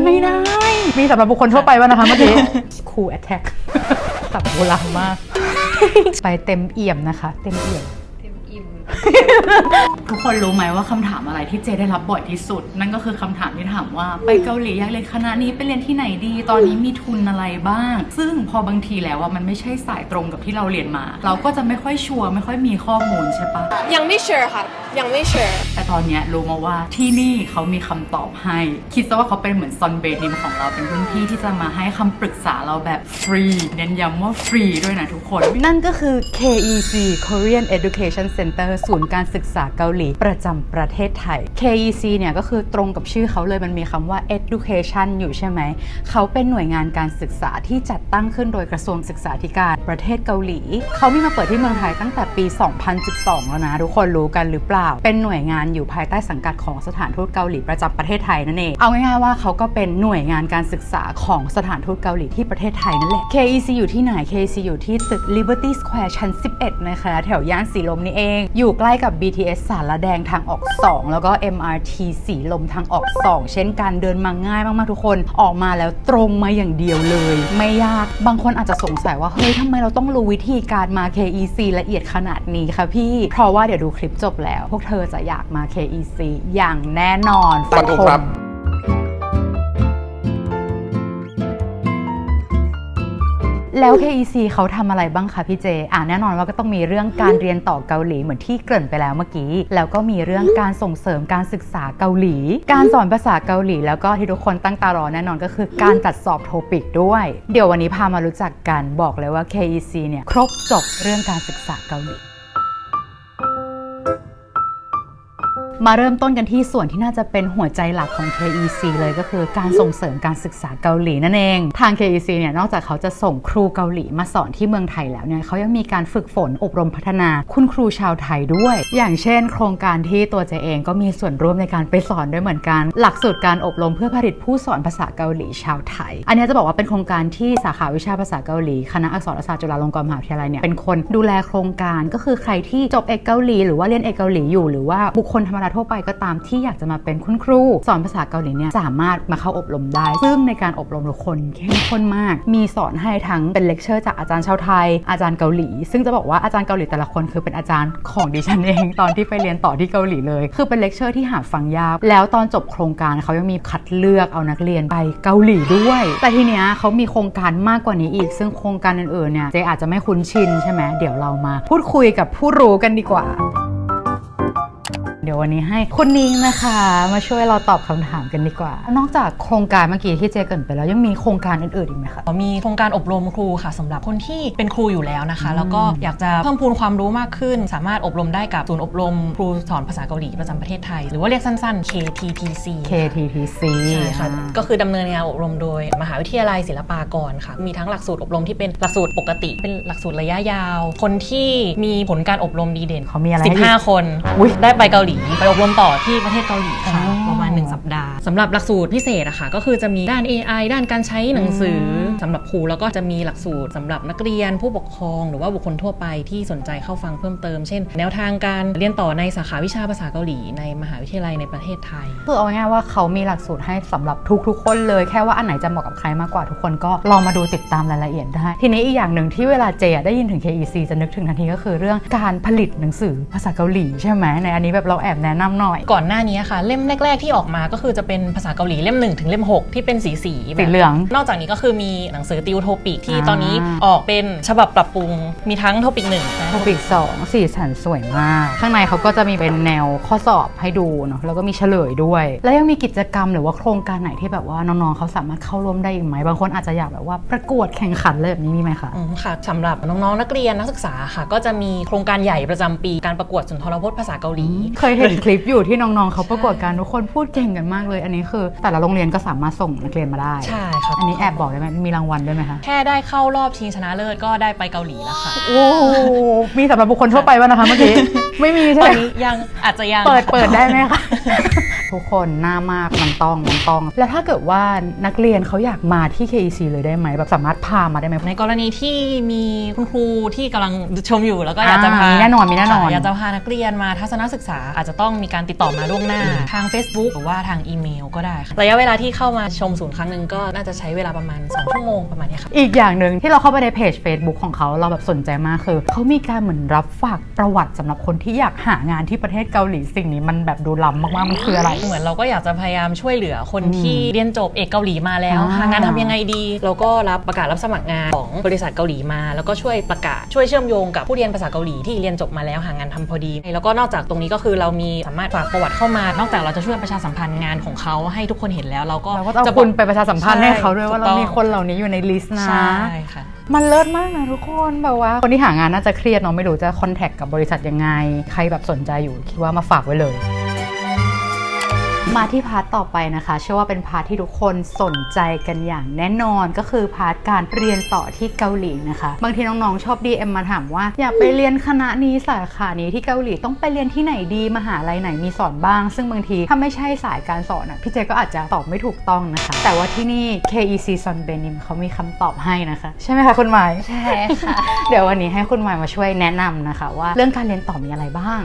มันไม่ได้ มีสำหรับบุคคลทั่วไปว่านะคะเมื่อกี้ cool attack สับโบราณมาก ไปเต็มเอี่ยมนะคะ เต็มเอี่ยมเต็มอิ่มทุกคนรู้ไหมว่าคำถามอะไรที่เจได้รับบ่อยที่สุด นั่นก็คือคำถามที่ถามว่าไปเกาหลีอยากเรียนคณะนี้ไปเรียนที่ไหนดี ตอนนี้มีทุนอะไรบ้าง ซึ่งพอบางทีแล้วว่ามันไม่ใช่สายตรงกับที่เราเรียนมา เราก็จะไม่ค่อยชัวร์ไม่ค่อยมีข้อมูลใช่ปะ ยังไม่เชื่อค่ะ ยังไม่เชื่อแตอนเนี้ยรู้มาว่าที่นี่เขามีคำตอบให้ คิดซะว่าเขาเป็นเหมือนซอนเบนิมของเราเป็นรุ่นพี่ที่จะมาให้คำปรึกษาเราแบบฟรี เน้นย้ำว่าฟรีด้วยนะทุกคน นั่นก็คือ KEC Korean Education Center ศูนย์การศึกษาเกาหลี ประจำประเทศไทย KEC เนี่ยก็คือตรงกับชื่อเขาเลยมันมีคำว่า education อยู่ใช่ไหม เขาเป็นหน่วยงานการศึกษาที่จัดตั้งขึ้นโดยกระทรวงศึกษาธิการประเทศเกาหลี เขามีมาเปิดที่เมืองไทยตั้งแต่ปี 2012 แล้วนะ ทุกคนรู้กันหรือเปล่า เป็นหน่วยงานอยูู่่ภายใต้สังกัดของสถานทูตเกาหลีประจำประเทศไทยนั่นเอง เอาง่ายๆว่าเขาก็เป็นหน่วยงานการศึกษาของสถานทูตเกาหลีที่ประเทศไทยนั่นแหละ KEC อยู่ที่ไหน KEC อยู่ที่ตึก Liberty Square ชั้น 11 นะคะ แถวย่านสีลมนี่เอง อยู่ใกล้กับ BTS สารแดงทางออก 2 แล้วก็ MRT สีลมทางออก 2 เช่นกันเดินมาง่ายมากๆทุกคนออกมาแล้วตรงมาอย่างเดียวเลย ไม่ยากบางคนอาจจะสงสัยว่าเฮ้ยทำไมเราต้องรู้วิธีการมา KEC ละเอียดขนาดนี้คะพี่ เพราะว่าเดี๋ยวดูคลิปจบแล้ว พวกเธอจะอยากมา KEC อย่างแน่นอนฟันธงครับ แล้ว KEC เขาทำอะไรบ้างคะพี่เจ อ่าแน่นอนว่าก็ต้องมีเรื่องการเรียนต่อเกาหลีเหมือนที่เกริ่นไปแล้วเมื่อกี้ แล้วก็มีเรื่องการส่งเสริมการศึกษาเกาหลี การสอนภาษาเกาหลี แล้วก็ที่ทุกคนตั้งตารอแน่นอนก็คือการจัดสอบโทปิกด้วย เดี๋ยววันนี้พามารู้จักกันบอกเลยว่า KEC เนี่ยครบจบเรื่องการศึกษาเกาหลี มาเริ่มต้นกันที่ส่วนที่น่าจะเป็นหัวใจหลักของ KEC เลยก็คือการส่งเสริมการศึกษาเกาหลีนั่นเอง ทาง KEC เนี่ยนอกจากเขาจะส่งครูเกาหลีมาสอนที่เมืองไทยแล้วเนี่ยเขายังมีการฝึกฝนอบรมพัฒนาคุณครูชาวไทยด้วย อย่างเช่น โครงการที่ตัวเจเองก็มีส่วนร่วมในการไปสอนด้วยเหมือนกัน หลักสูตรการอบรมเพื่อผลิตผู้สอนภาษาเกาหลีชาวไทย อันนี้จะบอกว่าเป็นโครงการที่สาขาวิชาภาษาเกาหลีคณะอักษรศาสตร์จุฬาลงกรณ์มหาวิทยาลัยเนี่ยเป็นคนดูแลโครงการก็คือใครที่จบเอกเกาหลีหรือว่าเรียนเอกเกาหลีอยู่หรือว่าบุคคลธรรมดาทั่วไปก็ตามที่อยากจะมาเป็นคุณครู สอนภาษาเกาหลีเนี่ยสามารถมาเข้าอบรมได้ ซึ่งในการอบรมทุกคนเข้มข้นมาก มีสอนให้ทั้งเป็นเลคเชอร์จากอาจารย์ชาวไทย อาจารย์เกาหลี ซึ่งจะบอกว่าอาจารย์เกาหลีแต่ละคนคือเป็นอาจารย์ของดิฉันเอง ตอนที่ไปเรียนต่อที่เกาหลีเลย คือเป็นเลคเชอร์ที่หาฟังยากแล้วตอนจบโครงการเขายังมีคัดเลือกเอานักเรียนไปเกาหลีด้วย แต่ทีเนี้ยเขามีโครงการมากกว่านี้อีก ซึ่งโครงการอื่นๆเนี่ยเจอาจจะไม่คุ้นชินใช่ไหมเดี๋ยวเรามา พูดคุยกับผู้รู้กันดีกว่า ดี๋ยววันนี้ให้คุณนิ้งนะคะ มาช่วยเราตอบคำถามกันดีกว่า นอกจากโครงการเมื่อกี้ที่เจเกรินไปแล้วยังมีโครงการอื่นๆอีกไหมคะ มีโครงการอบรมครูค่ะสำหรับคนที่เป็นครูอยู่แล้วนะคะ แล้วก็อยากจะเพิ่มพูนความรู้มากขึ้น สามารถอบรมได้กับศูนย์อบรมครูสอนภาษาเกาหลีประจำประเทศไทย หรือว่าเรียกสั้นๆ KTTC KTTC ใช่ค่ะอ่าก็คือดำเนินงานอบรมโดย มหาวิทยาลัยศิลปากรค่ะ มีทั้งหลักสูตรอบรมที่เป็นหลักสูตรปกติ เป็นหลักสูตรระยะยาว คนที่มีผลการอบรมดีเด่นเขามีอะไรให้อีก15 คน อุ๊ย ได้ไปเกาหลีไปอบรมต่อที่ประเทศเกาหลีค่ะอ๋อ ประมาณ 1 สัปดาห์สำหรับหลักสูตรพิเศษอะค่ะ ก็คือจะมีด้าน AI ด้านการใช้หนังสืออสำหรับครูแล้วก็จะมีหลักสูตรสำหรับนักเรียนผู้ปกครอง หรือว่าบุคคลทั่วไปที่สนใจเข้าฟังเพิ่มเติม เช่น แนวทางการเรียนต่อในสาขาวิชาภาษาเกาหลีในมหาวิทยาลัยในประเทศไทย คือเอาง่ายๆว่าเขามีหลักสูตรให้สำหรับทุกๆคนเลย แค่ว่าอันไหนจะเหมาะกับใครมากกว่าทุกคนก็ลองมาดูติดตามรายละเอียดได้ ทีนี้อีกอย่างหนึ่งที่เวลาเจอะได้ยินถึง KEC จะนึกถึงทันทีก็คือเรื่องการผลิตหนังสือภาษาเกาหลีใช่ไหมในอันนี้แบบเราแอบแนะนำหน่อย ก่อนหน้านี้ค่ะ เล่มแรก ๆ ที่ออกมาก็คือจะเป็นภาษาเกาหลีเล่ม 1 ถึงเล่ม 6 ที่เป็นสีสีๆแบบสีเหลือง นอกจากนี้ก็คือมีหนังสือติวโทปิกที่อ่าตอนนี้ออกเป็นฉบับปรับปรุงมีทั้งโทปิกหนึ่งและโทปิก2สีสันสวยมาก ข้างในเขาก็จะมีเป็นแนวข้อสอบให้ดูเนาะแล้วก็มีเฉลยด้วย แล้วยังมีกิจกรรมหรือว่าโครงการไหนที่แบบว่าน้องๆเขาสามารถเข้าร่วมได้อีกไหมบางคนอาจจะอยากแบบว่าประกวดแข่งขันอะไรแบบนี้มีไหมคะอืมค่ะสำหรับน้องๆนักเรียนนักศึกษาค่ะ ก็จะมีโครงการใหญ่ประจำปีการประกวดสุนทรพจน์ภาษาเกาหลีเคยเห็นคลิปอยู่ที่น้องๆเขาประกวดกันทุกคนพูดเก่งกันมากเลย อันนี้คือ แต่ละโรงเรียนก็สามารถส่งนักเรียนมาได้ ใช่ค่ะอันนี้แอบบอกได้ไหมมีรางวัลด้วยไหมคะ แค่ได้เข้ารอบชิงชนะเลิศก็ได้ไปเกาหลีแล้วค่ะ โอ้มีสำหรับบุคคลทั่วไปว่ะนะคะเมื่อกี้ ไม่มีใช่ตไหอมนนี้ยังอาจจะยัง เปิดเปิดได้ไหมคะ ทุกคนหน้ามากมันต้องมันต้อง แล้วถ้าเกิดว่านักเรียนเขาอยากมาที่ KEC เลยได้ไหมแบบสามารถพามาได้ไหมในกรณีที่มีคุณครูที่กำลังชมอยู่แล้วก็อยากจะพาอ่ามีแน่นอนมีแน่นอนค่ะอยากจะพานักเรียนมาทัศนศึกษา อาจจะต้องมีการติดต่อมาล่วงหน้า ทาง Facebook หรือว่าทางอีเมลก็ได้ค่ะระยะเวลาที่เข้ามาชมศูนย์ครั้งหนึ่งก็น่าจะใช้เวลาประมาณ 2 ชั่วโมงประมาณเนี้ยค่ะอีกอย่างหนึ่งที่เราเข้าไปในเพจ Facebook ของเขาเราแบบสนใจมากคือเขามีการเหมือนรับฝากประวัติสำหรับคนที่อยากหางานที่ประเทศเกาหลีสิ่งนี้มันแบบดูล้ำมากๆมันคืออะไรเหมือนเราก็อยากจะพยายามช่วยเหลือคนที่เรียนจบเอกเกาหลีมาแล้วอ่าหางานทำยังไงดี เราก็รับประกาศรับสมัครงานของบริษัทเกาหลีมา แล้วก็ช่วยประกาศช่วยเชื่อมโยงกับผู้เรียนภาษาเกาหลีที่เรียนจบมาแล้วหางานทำพอดี แล้วก็นอกจากตรงนี้ก็คือเรามีสามารถฝากประวัติเข้ามา นอกจากเราจะช่วยประชาสัมพันธ์งานของเขาให้ทุกคนเห็นแล้ว เราก็เราก็ต้องจะเอาคุณไปประชาสัมพันธ์ให้เขาด้วยว่าถูกเราต้องมีคนเหล่านี้อยู่ในลิสต์นะใช่ค่ะมันเลิศมากนะทุกคนแบบว่า คนที่หางานน่าจะเครียดเนาะไม่รู้จะคอนแทคกับบริษัทยังไง ใครแบบสนใจอยู่คิดว่ามาฝากไว้เลย มาที่พาร์ทต่อไปนะคะเชื่อว่าเป็นพาร์ทที่ทุกคนสนใจกันอย่างแน่นอนก็คือพาร์ทการเรียนต่อที่เกาหลีนะคะ บางทีน้องๆชอบ DM มาถามว่า อยากไปเรียนคณะนี้สาขานี้ที่เกาหลีต้องไปเรียนที่ไหนดีมหาลัยไหนมีสอนบ้าง ซึ่งบางทีถ้าไม่ใช่สายการสอนอะพี่เจก็อาจจะตอบไม่ถูกต้องนะคะ แต่ว่าที่นี่ KEC Son Benim เขามีคำตอบให้นะคะ ใช่ไหมคะคุณหมายใช่ค่ะเดี๋ยววันนี้ให้คุณหมายมาช่วยแนะนำนะคะ ว่าเรื่องการเรียนต่อมีอะไรบ้าง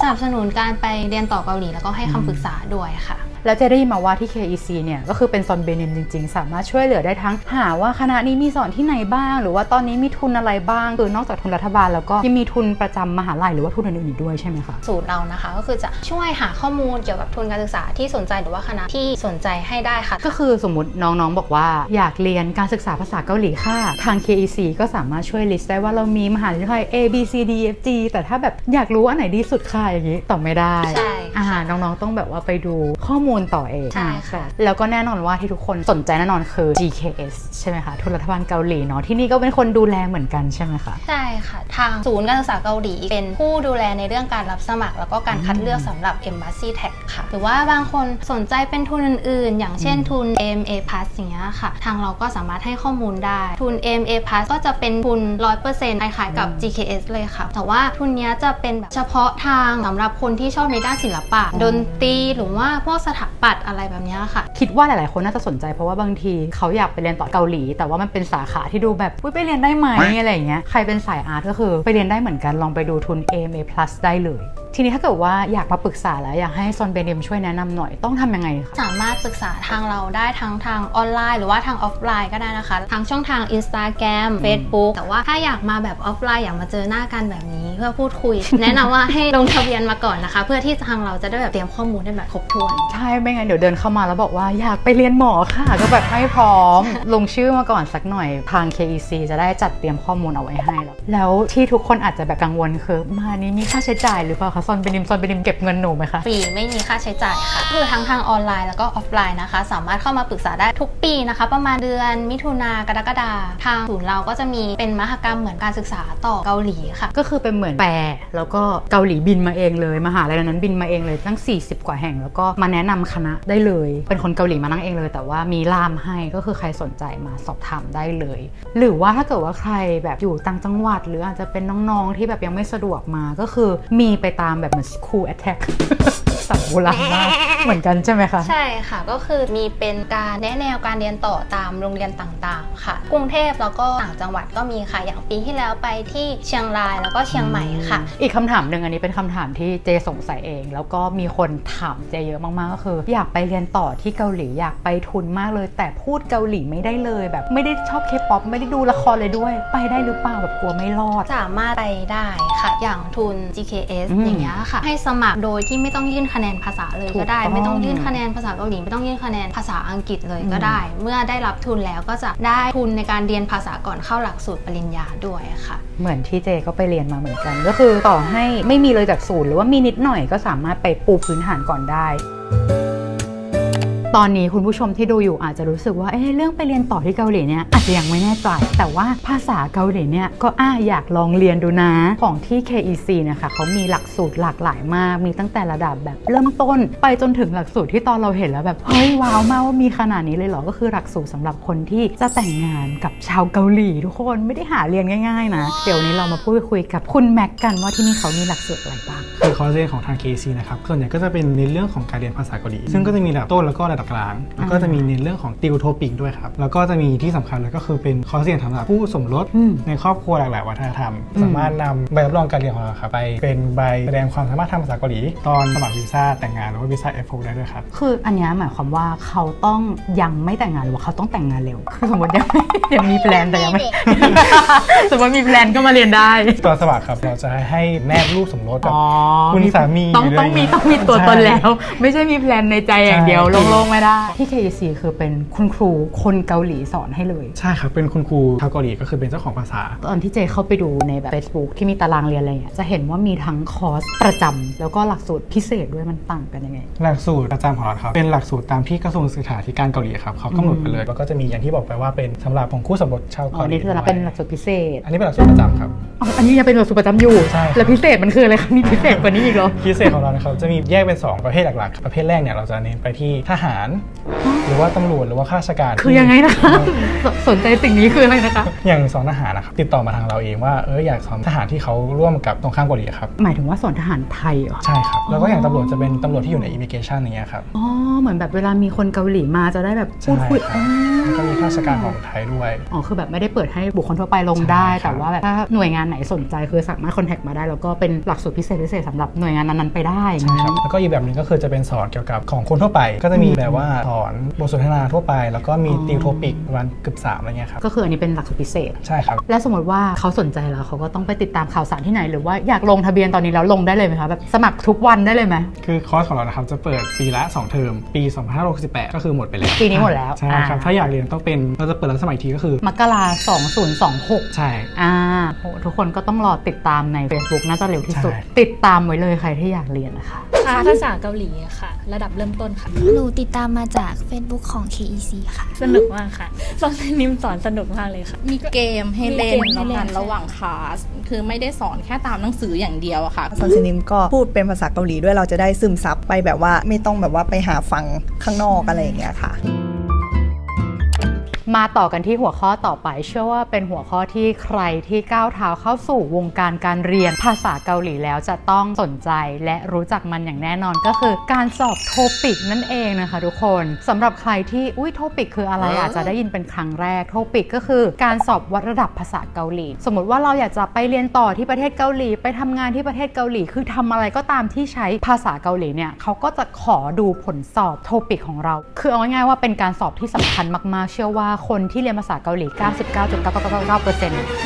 สนับสนุนการไปเรียนต่อเกาหลีแล้วก็ให้คำปรึกษาด้วยค่ะ แล้วเจะได้ยินมาว่าที่ KEC เนี่ยก็คือเป็นซอนเบนิมจริง ๆ สามารถช่วยเหลือได้ทั้งหาว่าคณะนี้มีสอนที่ไหนบ้าง หรือว่าตอนนี้มีทุนอะไรบ้างคือนอกจากทุนรัฐบาลแล้วก็ยังมีทุนประจำมหาลัยหรือว่าทุนอื่นๆอีกด้วยใช่ไหมคะสูตรเรานะคะ ก็คือจะช่วยหาข้อมูลเกี่ยวกับทุนการศึกษาที่สนใจหรือว่าคณะที่สนใจให้ได้ค่ะ ก็คือสมมติน้องๆบอกว่า อยากเรียนการศึกษาภาษาเกาหลีค่ะ ทาง KEC ก็สามารถช่วยลิสต์ได้ว่าเรามีมหาวิทยาลัย A B C D F G แต่ถ้าแบบอยากรู้ว่าอันไหนดีสุดค่ะอย่างนี้ตอบไม่ได้ใช่อ่าค่ะน้องๆต้องแบบว่าไปดูข้อมูลต่อเองใช่ค่ะอ่าแล้วก็แน่นอนว่าที่ทุกคนสนใจแน่นอนคือ GKS ใช่ไหมคะทุนรัฐบาลเกาหลีเนาะที่นี่ก็เป็นคนดูแลเหมือนกันใช่ไหมคะใช่ค่ะทางศูนย์การศึกษาเกาหลี เป็นผู้ดูแลในเรื่องการรับสมัคร แล้วก็การคัดเลือกสำหรับ Embassy Tag ค่ะ หรือว่าบางคนสนใจเป็นทุนอื่นๆ อย่างเช่นทุน AMA Plus อย่างเงี้ยค่ะ ทางเราก็สามารถให้ข้อมูลได้ ทุน AMA Plus ก็จะเป็นทุน 100%คล้ายๆกับ GKS เลยค่ะ แต่ว่าทุนเนี้ยจะเป็นแบบเฉพาะทางสำหรับคนที่ชอบในด้านศิลปะ ดนตรีหรือว่าพวกสถาปัตย์อะไรแบบนี้ค่ะ คิดว่าหลาย ๆ คนน่าจะสนใจเพราะว่าบางทีเขาอยากไปเรียนต่อเกาหลี แต่ว่ามันเป็นสาขาที่ดูแบบอุ๊ยไปเรียนได้ไหมอะไรอย่างเงี้ยใครเป็นสายอาร์ตก็คือไปเรียนได้เหมือนกันลองไปดูทุน AMA Plus ได้เลยทีนี้ถ้าเกิดว่าอยากมาปรึกษาแล้วอยากให้ซอนเบเนมช่วยแนะนำหน่อยต้องทำยังไงคะ สามารถปรึกษาทางเราได้ทั้งทางออนไลน์หรือว่าทางออฟไลน์ก็ได้นะคะ ทางช่องทาง Instagram Facebook แต่ว่าถ้าอยากมาแบบออฟไลน์อยากมาเจอหน้ากันแบบนี้เพื่อพูดคุย แนะนำว่าให้ลงทะเบียนมาก่อนนะคะ เพื่อที่ทางเราจะได้แบบเตรียมข้อมูลได้แบบครบถ้วน ใช่ ไม่งั้นเดี๋ยวเดินเข้ามาแล้วบอกว่าอยากไปเรียนหมอค่ะ ก็แบบไม่พร้อม ลงชื่อมาก่อนสักหน่อยทาง KEC จะได้จัดเตรียมข้อมูลเอาไว้ให้แล้ว แล้วที่ทุกคนอาจจะแบบกังวลคือมานี้มีค่าใช้จ่ายหรือเปล่าคะซอนเบนิมซอนเบนิมเก็บเงินหนูไหมคะ ฟรีไม่มีค่าใช้จ่ายค่ะ คือทั้งทางออนไลน์แล้วก็ออฟไลน์นะคะ สามารถเข้ามาปรึกษาได้ทุกปีนะคะ ประมาณเดือนมิถุนากรกฎาทางศูนย์เราก็จะมีเป็นมหกรรมเหมือนการศึกษาต่อเกาหลีค่ะ ก็คือเป็นเหมือนแปลแล้วก็เกาหลีบินมาเองเลยมหาลัยนั้นบินมาเองเลยตั้ง 40 กว่าแห่ง แล้วก็มาแนะนำคณะได้เลย เป็นคนเกาหลีมานั่งเองเลย แต่ว่ามีล่ามให้ก็คือใครสนใจมาสอบถามได้เลย หรือว่าถ้าเกิดว่าใครแบบอยู่ต่างจังหวัด หรืออาจจะเป็นน้องๆที่แบบยังไม่สะดวกมาก็คือมีไปตามแบบเหมือน school attack สับโบราณมากเหมือนกันใช่ไหมคะ ใช่ค่ะก็คือมีเป็นการแนะแนวการเรียนต่อตามโรงเรียนต่างๆ ค่ะ กรุงเทพแล้วก็ต่างจังหวัดก็มีค่ะอย่างปีที่แล้วไปที่เชียงรายแล้วก็เชียงใหม่ค่ะ อีกคำถามหนึ่งอันนี้เป็นคำถามที่เจสงสัยเอง แล้วก็มีคนถามเจเยอะมากๆก็คือ อยากไปเรียนต่อที่เกาหลีอยากไปทุนมากเลย แต่พูดเกาหลีไม่ได้เลยแบบ ไม่ได้ชอบเคป๊อปไม่ได้ดูละครเลยด้วย ไปได้หรือเปล่าแบบกลัวไม่รอด สามารถไปได้ค่ะอย่างทุน GKS อืมอย่างเงี้ยค่ะ ให้สมัครโดยที่ไม่ต้องยื่นคะแนนภาษาเลยก็ได้ถูกต้องไม่ต้องยื่นคะแนนภาษาเกาหลีไม่ต้องยื่นคะแนนภาษาอังกฤษเลยก็ได้ เมื่อได้รับทุนแล้วก็จะได้ทุนในการเรียนภาษาก่อนเข้าหลักสูตรปริญญาด้วยค่ะ เหมือนที่เจก็ไปเรียนมาเหมือนกัน ก็คือต่อให้ไม่มีเลยจากศูนย์หรือว่ามีนิดหน่อยก็สามารถไปปูพื้นฐานก่อนได้ ตอนนี้คุณผู้ชมที่ดูอยู่อาจจะรู้สึกว่าเอ๊ะเรื่องไปเรียนต่อที่เกาหลีเนี่ยอาจจะยังไม่แน่ใจ แต่ว่าภาษาเกาหลีเนี่ยก็อ่าอยากลองเรียนดูนะ ของที่ KEC เนี่ยค่ะเขามีหลักสูตรหลากหลายมาก มีตั้งแต่ระดับแบบเริ่มต้น ไปจนถึงหลักสูตรที่ตอนเราเห็นแล้วแบบเฮ้ยว้าวมากว่ามีขนาดนี้เลยเหรอก็คือหลักสูตรสำหรับคนที่จะแต่งงานกับชาวเกาหลีทุกคนไม่ได้หาเรียนง่าย ๆ นะ เดี๋ยวนี้เรามาพูดคุยกับคุณแม็กกันว่าที่นี่เขามีหลักสูตรอะไรบ้างคือคอร์สเรียนของทาง KC นะครับส่วนใหญ่ก็จะเป็นในเรื่องของการเรียนภาษาเกาหลีซึ่งก็จะมีระดับต้นแล้วก็ระดับกลาง แล้วก็จะมีในเรื่องของติวโทปิกด้วยครับ แล้วก็จะมีที่สำคัญเลยก็คือเป็นคอร์สเรียนสำหรับผู้สมรสอืมในครอบครัวหลากหลายวัฒนธรรม สามารถนำใบรับรองการเรียนของเราครับไป เป็นใบแสดงความสามารถทางภาษาเกาหลี ตอนสมัครวีซ่าแต่งงานหรือว่าวีซ่า F6 ได้ด้วยครับ คืออันเนี้ยหมายความว่าเขาต้องยังไม่แต่งงานหรือว่าเขาต้องแต่งงานเร็ว คือสมมติยังไม่ยังมีแพลนแต่ยังไม่ สมมติมีแพลนก็มาเรียนได้ ตอนสมัครครับเราจะให้แนบรูปสมรสกับอ๋อคุณสามีต้องหรืต้องมีะไรต้องมีตัวตนแล้ว ไม่ใช่มีแพลนในใจอย่างเดียวใช่โล่งๆไม่ได้ที่ KEC คือเป็นคุณครูคนเกาหลีสอนให้เลย ใช่ครับ เป็นคุณครูชาวเกาหลีก็คือเป็นเจ้าของภาษา ตอนที่เจเข้าไปดูในแบบ Facebook ที่มีตารางเรียนอะไรเงี้ยจะเห็นว่ามีทั้งคอร์สประจำแล้วก็หลักสูตรพิเศษด้วยมันต่างกันยังไง หลักสูตรประจำของเราครับเป็นหลักสูตรตามที่กระทรวงศึกษาธิการเกาหลีครับเขากำหนดไปเลยแล้วก็จะมีอย่างที่บอกไปว่าเป็นสำหรับของคู่สมรสชาวอ๋อเกาหลีนี่คือเราเป็นหลักสูตรพิเศษ อันนี้เป็นหลักสูตรประจำครับอ๋ออันนี้ยังเป็นหลักสูตรประจำอยู่ใช่แล้วพิเศษมันคืออะไรคะมีพิเศษกว่านี้อีกเหรอพิเศษของเรานะครับจะมีแยกเป็น 2 ประเภทหลักๆ ประเภทแรกเนี่ยเราจะเน้นไปที่ทหารหรือว่าตำรวจหรือว่าข้าราชการคือยังไงนะคะสสนใจสิ่งนี้คืออะไรนะคะ อย่างสอนทหารนะครับติดต่อมาทางเราเองว่าเอออยากสอนทหารที่เขาร่วมกับตรงข้ามเกาหลีครับหมายถึงว่าสอนทหารไทยเหรอใช่ครับแล้วก็อย่างตำรวจจะเป็นตำรวจที่อยู่ในอิมิเกชันอย่างเงี้ยครับอ๋อเหมือนแบบเวลามีคนเกาหลีมาจะได้แบบพูใช่ดคุยครับแล้วก็มีข้าราชการของไทยด้วยอ๋อคือแบบไม่ได้เปิดให้บุคคลทั่วไปลงได้ใช่ครับแต่ว่าแบบถ้าหน่วยงานไหนสนใจคือสามารถคอนแทคมาได้แล้วก็เป็นหลักสูตรพิเศษพิเศษสำหรับหน่วยงานนั้นๆไปได้ใช่ครับแล้วก็อีกแบบหนึ่งก็คือจะเป็นสอนเกี่ยวกับของคนทั่วไป ก็จะมีแบบว่าสอนบทสนทนาทั่วไป แล้วก็มีติวโทปิกประมาณเกือบสามอะไรเงี้ยครับก็คืออันนี้เป็นหลักสูตรพิเศษ ใช่ครับ และสมมติว่าเขาสนใจแล้วเขาก็ต้องไปติดตามข่าวสารที่ไหน หรือว่าอยากลงทะเบียนตอนนี้แล้วลงได้เลยไหมคะแบบสมัครทุกวันได้เลยไหมคือคอร์สของเรานะครับจะเปิดปีละ 2 เทอมปี2568ก็คือหมดไปแล้วปีนี้หมดแล้วใช่ครับอ่าถ้าอยากเรียนต้องเป็นเราจะเปิดรับสมัครอีกทีก็คือมกรา2026ใช่อ่าโหทุกคนก็ต้องรอติดตามใน Facebook น่าจะเร็วที่สุดใช่ติดตามไว้เลยใครที่อยากเรียนนะคะค่ะภาษาเกาหลีอะค่ะ ระดับเริ่มต้นค่ะหนูติดตามมาจาก Facebook ของ KEC ค่ะ สนุกมากค่ะสอนนิมสอนสนุกมากเลยค่ะ มีเกมให้เล่นมีเกมให้แล้วเล่นกันใช่ระหว่างคลาส คือไม่ได้สอนแค่ตามหนังสืออย่างเดียวอะค่ะ ซันซินิมก็พูดเป็นภาษาเกาหลีด้วยเราจะได้ซึมซับไปแบบว่าไม่ต้องแบบว่าไปหาฟังข้างนอกอะไรอย่างเงี้ยค่ะ มาต่อกันที่หัวข้อต่อไป เชื่อว่าเป็นหัวข้อที่ใครที่ก้าวเท้าเข้าสู่วงการการเรียนภาษาเกาหลีแล้วจะต้องสนใจและรู้จักมันอย่างแน่นอนก็คือการสอบโทปิกนั่นเองนะคะทุกคนสำหรับใครที่อุ้ยโทปิกคืออะไรอาจจะได้ยินเป็นครั้งแรกโทปิกก็คือการสอบวัดระดับภาษาเกาหลี สมมติว่าเราอยากจะไปเรียนต่อที่ประเทศเกาหลี ไปทำงานที่ประเทศเกาหลี คือทำอะไรก็ตามที่ใช้ภาษาเกาหลีเนี่ยเขาก็จะขอดูผลสอบโทปิกของเรา คือเอาง่ายๆว่าเป็นการสอบที่สำคัญมากๆ เชื่อว่าคนที่เรียนภาษาเกาหลี 99.9999%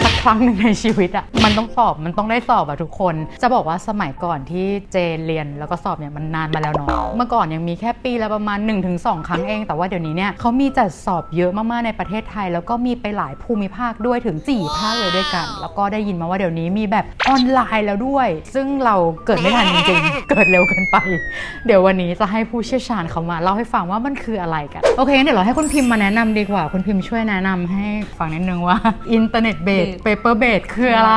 สัก ครั้งหนึ่งในชีวิตอะมันต้องสอบมันต้องได้สอบอะทุกคน จะบอกว่าสมัยก่อนที่เจเรียนแล้วก็สอบเนี่ยมันนานมาแล้วเนาะเมื่อก่อนยังมีแค่ปีละประมาณ 1-2 ครั้งเอง แต่ว่าเดี๋ยวนี้เนี่ยเขามีจัดสอบเยอะมากๆในประเทศไทย แล้วก็มีไปหลายภูมิภาคด้วยถึง4ภาคเลยด้วยกัน แล้วก็ได้ยินมาว่าเดี๋ยวนี้มีแบบออนไลน์แล้วด้วย ซึ่งเราเกิดไม่ทันจริงๆ เกิดเร็วเกินไป เดี๋ยววันนี้จะให้ผู้เชี่ยวชาญเขามาเล่าให้ฟังว่ามันคืออะไรกันโอเคงั้นเดี๋ยวเราให้คุณพิมพ์มาแนะนำดีกว่าคุณพิมพ์ช่วยแนะนำให้ฟังนิดนึงว่าอินเทอร์เน็ตเบสเปเปอร์เบสคืออะไร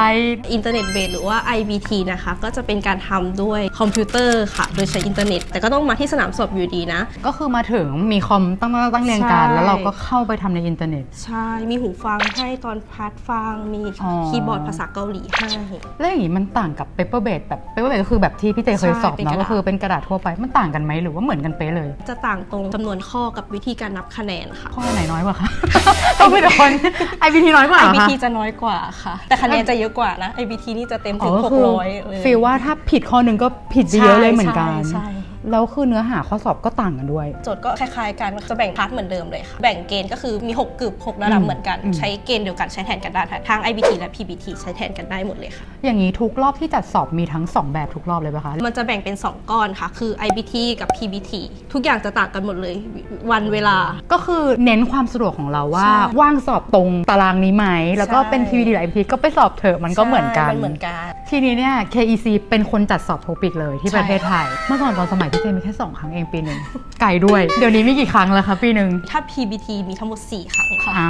อินเทอร์เน็ตเบสหรือว่า IBT นะคะ ก็จะเป็นการทำด้วยคอมพิวเตอร์ค่ะ โดยใช้อินเทอร์เน็ต แต่ก็ต้องมาที่สนามสอบอยู่ดีนะ ก็คือมาถึงมีคอมตั้งตั้งเรียงกัน ใช่ แล้วเราก็เข้าไปทำในอินเทอร์เน็ต ใช่ มีหูฟังให้ตอนพัดฟัง มีอ๋อ คีย์บอร์ดภาษาเกาหลีให้ แล้วอย่างนี้มันต่างกับเปเปอร์เบสแบบเปเปอร์เบสก็คือแบบที่พี่เจเคยสอบใช่เป็นเนาะกระดาษ ก็คือเป็นกระดาษทั่วไปมันต่างกันไหมหรือว่าเหมือนกันเป๊ะเลย จะต่างตรงจำนวนข้อกับวิธีการนับคะแนนค่ะ ข้อไหนน้อยกว่าคะ ต้องไปโดน IBT น้อยกว่าเหรอคะ IBT จะน้อยกว่าค่ะ แต่คะแนนจะเยอะกว่านะ IBT นี่จะเต็มอ๋ถึองก็คือ600เลย ฟีลว่าถ้าผิดข้อหนึ่งก็ผิดไปเยอะเลยเหมือนกัน ใช่ใช่ แล้วคือเนื้อหาข้อสอบก็ต่างกันด้วย โจทย์ก็คล้ายๆกันจะแบ่งพาร์ทเหมือนเดิมเลยค่ะ แบ่งเกณฑ์ก็คือมี 6กึบ6ระดับอืมเหมือนกันอืมใช้เกณฑ์เดียวกันใช้แทนกันได้ค่ะทั้ง IBT และ PBT ใช้แทนกันได้หมดเลยค่ะ อย่างนี้ทุกรอบที่จัดสอบมีทั้งสองแบบทุกรอบเลยปะคะ มันจะแบ่งเป็น 2 ก้อนค่ะ คือ IBT กับ PBT ทุกอย่างจะต่างกันหมดเลยวันเวลา ก็คือเน้นความสะดวกของเราว่าใช่ว่างสอบตรงตารางนี้ไหมแล้วก็เป็นใช่ PVD หรือ IPT ก็ไปสอบเถอะมันก็เหมือนกันใช่มันเหมือนกัน ทีนี้เนี่ย KEC เป็นคนจัดสอบโทปิกเลยที่ใช่ประเทศไทย เมื่อก่อนตอนสมัยพี่เจมีแค่2ครั้งเองปีหนึ่งไกลด้วย เดี๋ยวนี้มีกี่ครั้งแล้วคะปีหนึ่งถ้า PBT มีทั้งหมด 4 ครั้งค่ะ อ่า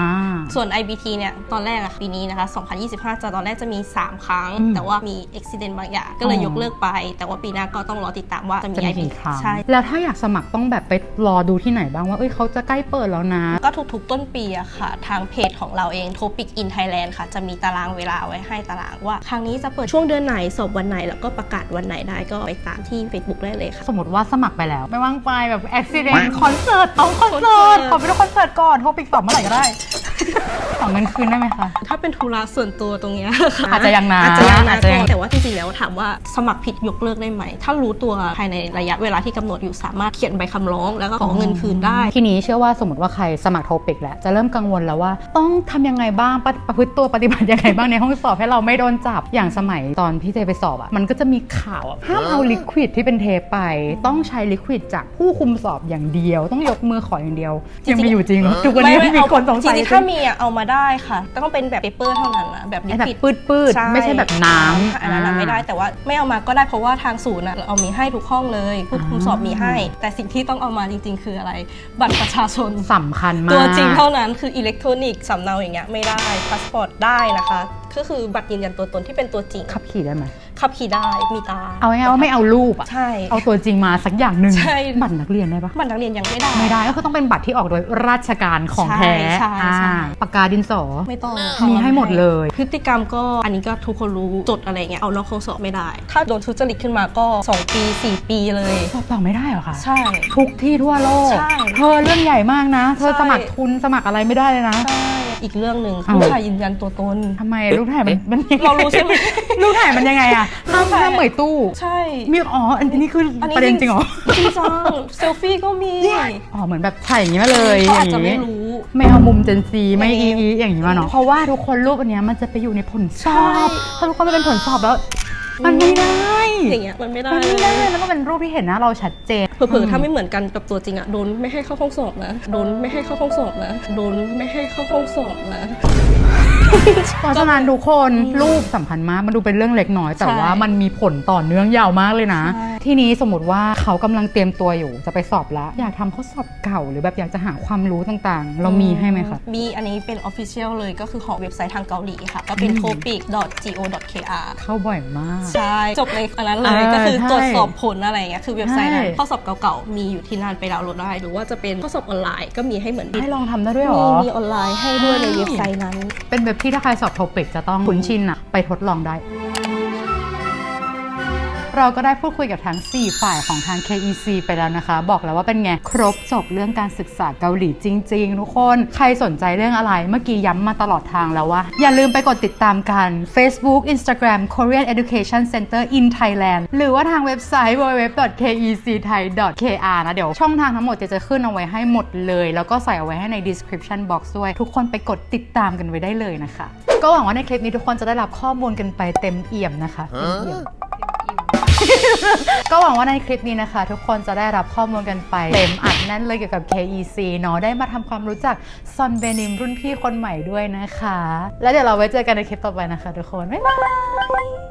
ส่วน IBT เนี่ย ตอนแรกอะปีนี้นะคะ 2025 จะตอนแรกจะมี 3 ครั้ง อืมแต่ว่ามี accident บางอย่าง ก็เลยอ๋อ ยกเลิกไป แต่ว่าปีหน้าก็ต้องรอติดตามว่าจะมี จะมี IBT กี่ครั้งใช่ แล้วถ้าอยากสมัครต้องแบบไปรอดูที่ไหนบ้างว่าเอ้ยเขาจะใกล้เปิดแล้วนะ ก็ทุกๆต้นปีอะค่ะ ทางเพจของเราเอง Topic in Thailand ค่ะ จะมีตารางเวลาไว้ให้ตารางว่า ครั้งนี้จะเปิดช่วงเดือนไหนสอบวันไหน แล้วก็ประกาศวันไหนได้ก็ไปตามที่ Facebook ได้เลยค่ะ สมมติว่าสมัครไปแล้ว ไม่ว่างไปแบบอุบิเหตุคอนเสิร์ตต้องคอนเสิร์ตขอไปดูคอนเสิร์ตก่อนโทรปิกสอบเมื่อไหร่ก็ได้ข อเงินคืนได้ไหมคะ ถ้าเป็นธุระส่วนตัวตรงเนี้ยค่อาจจะยังนะอาจจะยังนะอาจจะยัง แต่ว่าจริงๆแล้วถามว่าสมัครผิดยกเลิกได้ไหม ถ้ารู้ตัวภายในระยะเวลาที่กำหนดอยู่สามารถเขียนใบคำร้อง แล้วก็ขอเงินคืนได้ ทีนี้เชื่อว่าสมมติว่าใครสมัครโทปิกแล้วจะเริ่มกังวลแล้วว่า ต้องทำยังไงบ้างปฏิประพฤติตัวปฏิบัติยังไงบ้างในห้องสอบให้เราไม่โดนจับอย่างสมัยตอนพี่เจไปสอบอะมันก็จะมีข่าวอะห้ามเอาลิควิดที่เป็นเทปไป ต้องใช้ลิควิดจากผู้คุมสอบอย่างเดียว ต้องยกมือขออย่างเดียว ยังมีอยู่จริงเหรอทุกวันนี้ไม่มีคนสงสัยจริงๆถ้ามีอะเอามาได้ค่ะแต่ต้องเป็นแบบเปเปอร์เท่านั้นนะแบบลิไอ้แบบควิด ปืดปืดๆไม่ใช่แบบน้ำอันนั้นอะไม่ได้แต่ว่าไม่เอามาก็ได้เพราะว่าทางศูนย์อะเราเอามีให้ทุกห้องเลยผู้คุมสอบมีให้ แต่สิ่งที่ต้องเอามาจริง ๆ คืออะไร บัตรประชาชน สำคัญมาก ตัวจริงเท่านั้นคืออิเล็กทรอนิกส์สำเนาอย่างเงี้ยไม่ได้พาสปอร์ตได้นะคะ ก็คือบัตรยืนยันตัวตนที่เป็นตัวจริงขับขี่ได้ไหมขับขี่ได้มีตาเอาง่ายๆว่าไม่เอารูปอะใช่ เอาตัวจริงมาสักอย่างหนึ่งใช่ บัตรนักเรียนได้ปะบัตรนักเรียนยังไม่ได้ ไม่ได้ก็คือต้องเป็นบัตรที่ออกโดยราชการของแท้ใช่ใช่ใช่อ่าปากกาดินสอไม่ต้องมีให้หมดเลย พฤติกรรมก็อันนี้ก็ทุกคนรู้จดอะไรเงี้ยเอานอกข้อสอบไม่ได้ ถ้าโดนทุจริตขึ้นมาก็2ปี4ปีเลย สอบต่อไม่ได้เหรอคะใช่ ทุกที่ทั่วโลก ใช่เธอเรื่องใหญ่มากนะ เธอใช่ สมัครทุนสมัครอะไรไม่ได้เลยนะ ใช่ อีกเรื่องหนึ่งอ้าวผู้ชายยืนยันตัวตน ทำไมรูปถ่ายมันมันยังไงเรารู้ใช่ไหม รูปถ่ายมันยังไงอะห้ามรูปถ่าย ห้ามเหมยตู้ใช่ มีอ๋ออันนี้คืออนประเด็นจริงเหรอจริงจังเซลฟี่ก็มีอ๋อเหมือนแบบถ่ายอย่างนี้มาเลยเขาอาจอย่จะงไม่นี้รู้ ไม่เอามุมเจนซีไม่ไม่อีอีอย่างนี้มาเนาะเพราะว่าทุกคนรูปอันเนี้ยมันจะไปอยู่ในผลสอบถ้าทุกคนมันเป็นผลสอบแล้ว มันไม่ได้ อย่างเงี้ยมันไม่ได้มันไม่ได้มันต้องเป็นรูปที่เห็นหน้าเราชัดเจน เผลอๆถ้าไม่เหมือนกันกับตัวจริงอะโดนไม่ให้เข้าห้องสอบนะโดนไม่ให้เข้าห้องสอบนะโดนไม่ให้เข้าห้องสอบนะเพราะฉะนั้นทุกคนรูปสำคัญมากมันดูเป็นเรื่องเล็กน้อย แต่ใช่ว่ามันมีผลต่อเนื่องยาวมากเลยนะ ใช่ ทีนี้สมมติว่าเขากำลังเตรียมตัวอยู่จะไปสอบแล้ว อยากทำข้อสอบเก่าหรือแบบอยากจะหาความรู้ต่างๆ เรามีให้ไหมคะมีอันนี้เป็น Official เลยก็คือของเว็บไซต์ทางเกาหลีค่ะ ก็เป็น topic.go.kr เข้าบ่อยมาก ใช่ จบในอันนั้นเลยอ่าก็คือใช่ตรวจสอบผลอะไรอย่างเงี้ยคือเว็บไซต์นั้นใช่ข้อสอบเก่าๆมีอยู่ที่นั่นไปดาวน์โหลดได้หรือว่าจะเป็นข้อสอบออนไลน์ก็มีให้เหมือนกันให้ลองทำได้ด้วยเหรอมีมีออนไลน์ให้ด้วยในเว็บไซต์นั้น เป็นเว็บที่ถ้าใครสอบโทปิกจะต้องคุ้นชินอะไปทดลองได้ เราก็ได้พูดคุยกับทั้ง 4 ฝ่ายของทาง KEC ไปแล้วนะคะ บอกแล้วว่าเป็นไง ครบจบเรื่องการศึกษาเกาหลีจริง ๆ ทุกคน ใครสนใจเรื่องอะไร เมื่อกี้ย้ำมาตลอดทางแล้วว่า อย่าลืมไปกดติดตามกัน Facebook Instagram Korean Education Center in Thailand หรือว่าทางเว็บไซต์ www.kecthai.kr นะ เดี๋ยวช่องทางทั้งหมดจะจะขึ้นเอาไว้ให้หมดเลย แล้วก็ใส่เอาไว้ให้ใน description box ด้วย ทุกคนไปกดติดตามกันไว้ได้เลยนะคะ ก็หวังว่าในคลิปนี้ทุกคนจะได้รับข้อมูลกันไปเต็มเอี่ยมนะคะเต็มเอี่ยม ก็หวังว่าในคลิปนี้นะคะ ทุกคนจะได้รับข้อมูลกันไป เต็มอัดแน่นเลยเกี่ยวกับ KEC เนาะได้มาทำความรู้จักซอนเบนิมรุ่นพี่คนใหม่ด้วยนะคะ แล้วเดี๋ยวเราไว้เจอกันในคลิปต่อไปนะคะ ทุกคน บ๊ายบาย